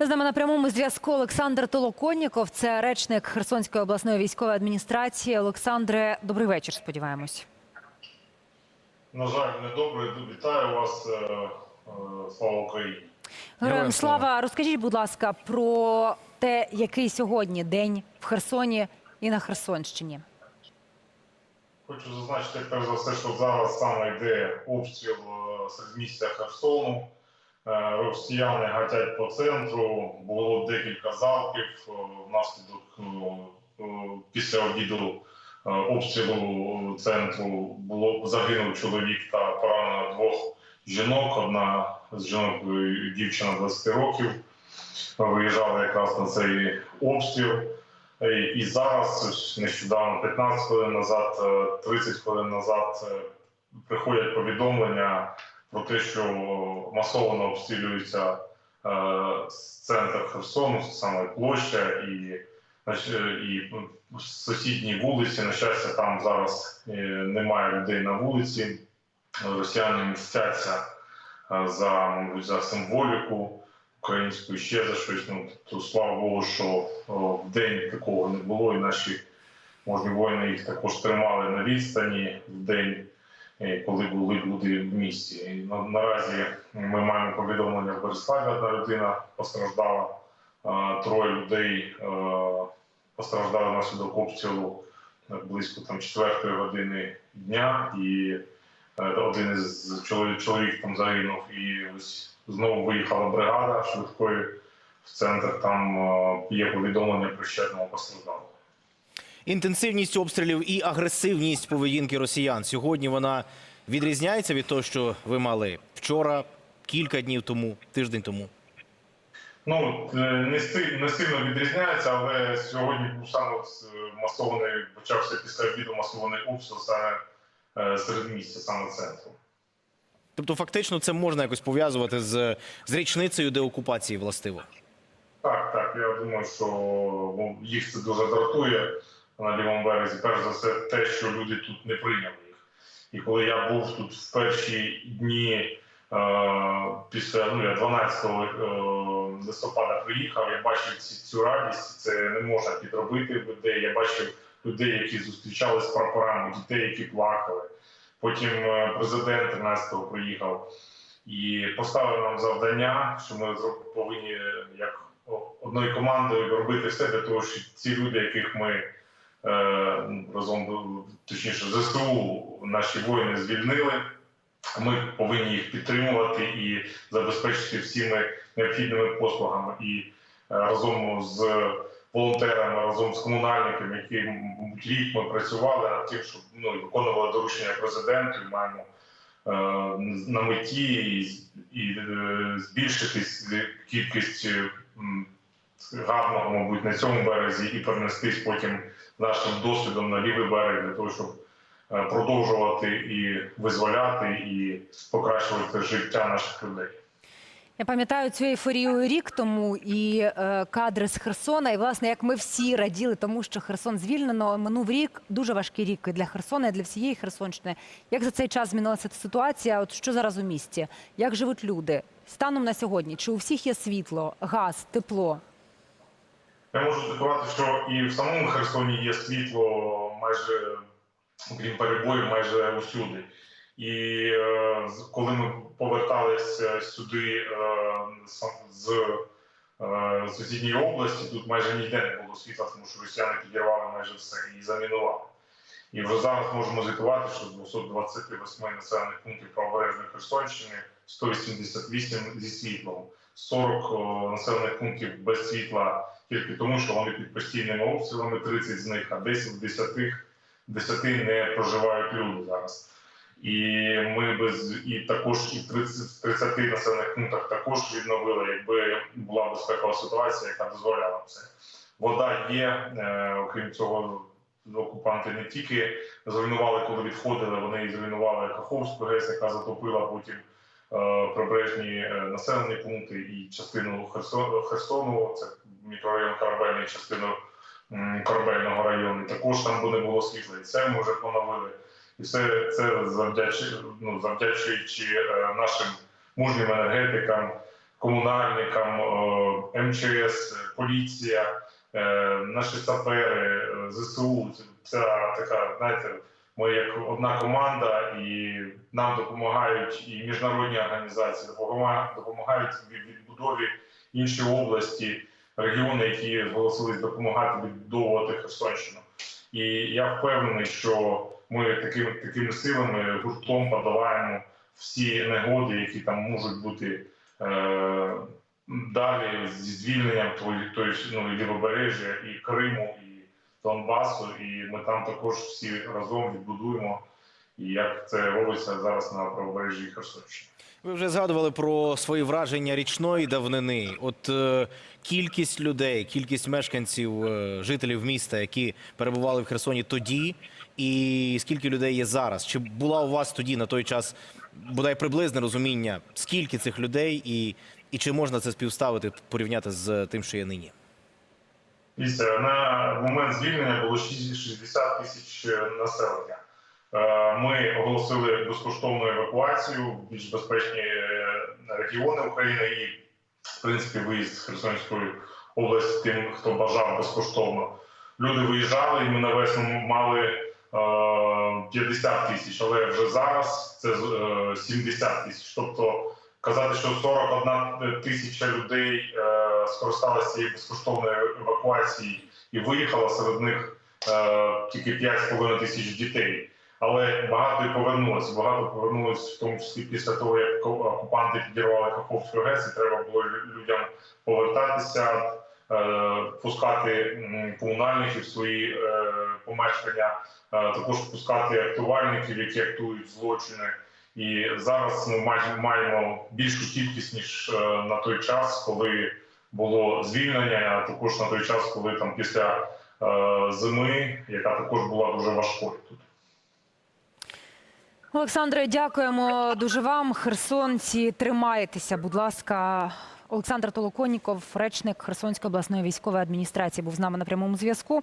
З нами на прямому зв'язку Олександр Толоконніков, це речник Херсонської обласної військової адміністрації. Олександре, добрий вечір. Сподіваємось. На жаль, недобре. Вітаю вас. е, е, Слава Україні. Героям слава. розкажіть, будь ласка, про те, який сьогодні день в Херсоні і на Херсонщині. Хочу зазначити, перш за все, що зараз саме йде обстріл е, середмістя Херсону. Е, Росіяни гатять по центру. Було декілька залпів е, внаслідок е, після обіду обстрілу центру було загинув чоловік та поранено двох жінок. Одна з жінок дівчина 20 років. Виїжджали якраз на цей обстріл. І зараз нещодавно, 15 хвилин назад, е, 30 хвилин назад, приходять повідомлення про те, що масово обстрілюється е, центр Херсону, саме площа і, значить, і сусідні вулиці. На щастя, там зараз е, немає людей на вулиці. Росіяни мстяться е, за, мабуть, за символіку українську ще за щось. Ну то слава Богу, що в день такого не було, і наші можні воїни їх також тримали на відстані в день, е, коли були люди в місті. На, наразі ми маємо повідомлення в Береславі, одна людина постраждала, троє людей е, постраждали внаслідок обстрілу е, близько там четвертої години дня і. Е, Один із чоловік, чоловік там загинув, і ось знову виїхала бригада швидкої в центр. Там е, є повідомлення про ще одного постраждалого. Інтенсивність обстрілів і агресивність поведінки росіян сьогодні вона відрізняється від того, що ви мали вчора, кілька днів тому, тиждень тому. Ну е, не сильно, не сильно відрізняється, але сьогодні був саме масований, почався після обіду масований обстріл саме серед місця, саме центру. Тобто, фактично, це можна якось пов'язувати з, з річницею деокупації властиво. Так, так. Я думаю, що ну, їх це дуже дратує на лівому березі. Перш за все, те, що люди тут не прийняли їх. І коли я був тут в перші дні е, після ну, я 12 е, листопада приїхав, я бачив цю радість. Це не можна підробити людей. Я бачив людей, які зустрічали з прапорами, дітей, які плакали. Потім е, президент 13-го приїхав і поставив нам завдання, що ми повинні як одною командою робити все для того, щоб ці люди, яких ми разом точніше ЗСУ, наші воїни звільнили. Ми повинні їх підтримувати і забезпечити всіми необхідними послугами. І е, разом з волонтерами, разом з комунальниками, які рік ми працювали над тим, щоб ну, виконували доручення президенту, маємо е, на меті і, і е, збільшити кількість е, гарного, мабуть, на цьому березі і перенестись потім нашим досвідом на лівий берег для того, щоб е, продовжувати і визволяти, і покращувати життя наших людей. Я пам'ятаю цю ейфорію рік тому і е, кадри з Херсона. І власне, як ми всі раділи, тому що Херсон звільнено. Минув рік дуже важкий рік і для Херсона, і для всієї Херсонщини. Як за цей час змінилася ситуація? От що зараз у місті? Як живуть люди? Станом на сьогодні? Чи у всіх є світло, газ, тепло? Я можу сказати, що і в самому Херсоні є світло майже, окрім перебоїв, майже усюди. І е, коли ми поверталися сюди е, з е, сусідньої області, тут майже ніде не було світла, тому що росіяни підірвали майже все і замінували. І вже зараз можемо звітувати, що з 228 населених пунктів правобережної Херсонщини 188 зі світлом, 40 населених пунктів без світла тільки тому, що вони під постійними обстрілами, 30 з них, а 10 з 10, 10 не проживають люди зараз. І ми без і також і в 30, 30 населених пунктах також відновили, якби була безпекова ситуація, яка дозволяла це. Вода є, е, окрім цього, окупанти не тільки зруйнували, коли відходили, вони і зруйнували Каховську ГЕС, яка затопила потім е, прибережні е, населені пункти і частину Херсону це мікрорайон Корабельний, частину Корабельного району. Також там буде було світло. І це ми вже поновили. І все це завдячуючи, ну, завдячуючи е, нашим мужнім енергетикам, комунальникам, МЧС, поліція, е, наші сапери, е, ЗСУ. Це, така, знаєте, ми як одна команда, і нам допомагають і міжнародні організації, допомагають в відбудові інші області, регіони, які зголосились допомагати відбудовувати Херсонщину. І я впевнений, що ми такими такими силами гуртом подолаємо всі негоди, які там можуть бути е, далі зі звільненням тої, тої ну, лівобережжя, і Криму, і Донбасу. І ми там також всі разом відбудуємо. І як це робиться зараз на правобережжі Херсонщини. Ви вже згадували про свої враження річної давнини. От е, кількість людей, кількість мешканців, е, жителів міста, які перебували в Херсоні тоді, і скільки людей є зараз? Чи була у вас тоді на той час бодай приблизне розуміння, скільки цих людей, і, і чи можна це співставити, порівняти з тим, що є нині? Дивіться, на момент звільнення було 60 тисяч населення. Е, Ми оголосили безкоштовну евакуацію в більш безпечні е, регіони України і, в принципі, виїзд з Херсонської області тим, хто бажав безкоштовно. Люди виїжджали, і ми на весну мали е, 50 тисяч, але вже зараз це е, 70 тисяч. Тобто казати, що 41 тисяча людей е, скористалися цією безкоштовною евакуацією і виїхала серед них е, тільки 5,5 тисяч дітей. Але багато і повернулося. Багато повернулося, в тому числі після того, як окупанти підірвали Каховську ГЕС, і треба було людям повертатися, е, пускати комунальників в свої е, помешкання, е, також пускати актувальників, які актують злочини. І зараз ми маємо більшу кількість ніж на той час, коли було звільнення, а також на той час, коли там після зими, яка також була дуже важкою тут. Олександре, дякуємо дуже вам. Херсонці, тримайтеся, будь ласка. Олександр Толоконіков, речник Херсонської обласної військової адміністрації, був з нами на прямому зв'язку.